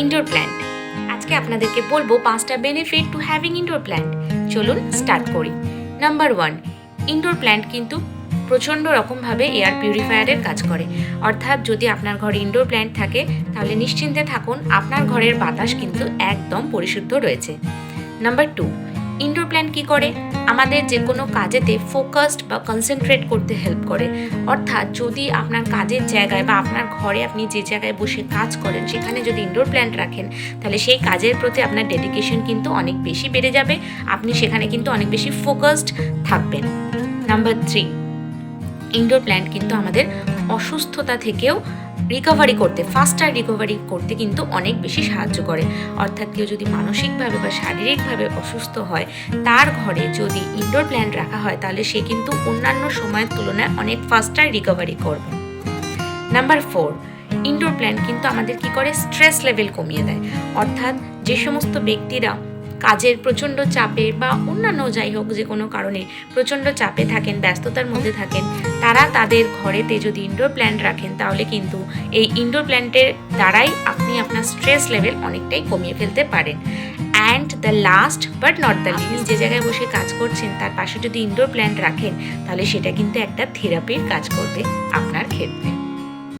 Indoor plant আজকে আপনাদেরকে বলব পাঁচটা benefit to having indoor plant চলুন স্টার্ট করি। নাম্বার ওয়ান ইনডোর প্ল্যান্ট কিন্তু প্রচণ্ড রকমভাবে এয়ার পিউরিফায়ারের কাজ করে। অর্থাৎ যদি আপনার ঘরে ইনডোর প্ল্যান্ট থাকে, তাহলে নিশ্চিন্তে থাকুন, আপনার ঘরের বাতাস কিন্তু একদম পরিশুদ্ধ রয়েছে। নাম্বার টু ইনডোর প্ল্যান্ট কী করে? আমাদের যে কোনো কাজেতে ফোকাসড বা কনসেন্ট্রেট করতে হেল্প করে। অর্থাৎ যদি আপনার কাজের জায়গায় বা আপনার ঘরে আপনি যে জায়গায় বসে কাজ করেন, সেখানে যদি ইনডোর প্ল্যান্ট রাখেন, তাহলে সেই কাজের প্রতি আপনার ডেডিকেশন কিন্তু অনেক বেশি বেড়ে যাবে। আপনি সেখানে কিন্তু অনেক বেশি ফোকাসড থাকবেন। নাম্বার থ্রি ইনডোর প্ল্যান্ট কিন্তু আমাদের অসুস্থতা থেকেও রিকভারি করতে ফাস্টার রিকভারি করতে কিন্তু অনেক বেশি সাহায্য করে। অর্থাৎ কেউ যদি মানসিকভাবে বা শারীরিকভাবে অসুস্থ হয়, তার ঘরে যদি ইনডোর প্ল্যান্ট রাখা হয়, তাহলে সে কিন্তু অন্যান্য সময়ের তুলনায় অনেক ফাস্টার রিকভারি করবে। নাম্বার ফোর ইনডোর প্ল্যান্ট কিন্তু আমাদের কি করে? স্ট্রেস লেভেল কমিয়ে দেয়। অর্থাৎ যে সমস্ত ব্যক্তিরা কাজের প্রচণ্ড চাপে বা অন্যান্য যাই হোক যে কোনো কারণে প্রচণ্ড চাপে থাকেন ব্যস্ততার মধ্যে থাকেন তারা তাদের ঘরেতে যদি ইনডোর প্ল্যান্ট রাখেন তাহলে কিন্তু এই ইনডোর প্ল্যান্টের দ্বারাই আপনি আপনার স্ট্রেস লেভেল অনেকটাই কমিয়ে ফেলতে পারেন। And the last but not the least যে জায়গায় বসে কাজ করছেন তার পাশে যদি ইনডোর প্ল্যান্ট রাখেন তাহলে সেটা কিন্তু একটা থেরাপির কাজ করবে আপনার ক্ষেত্রে।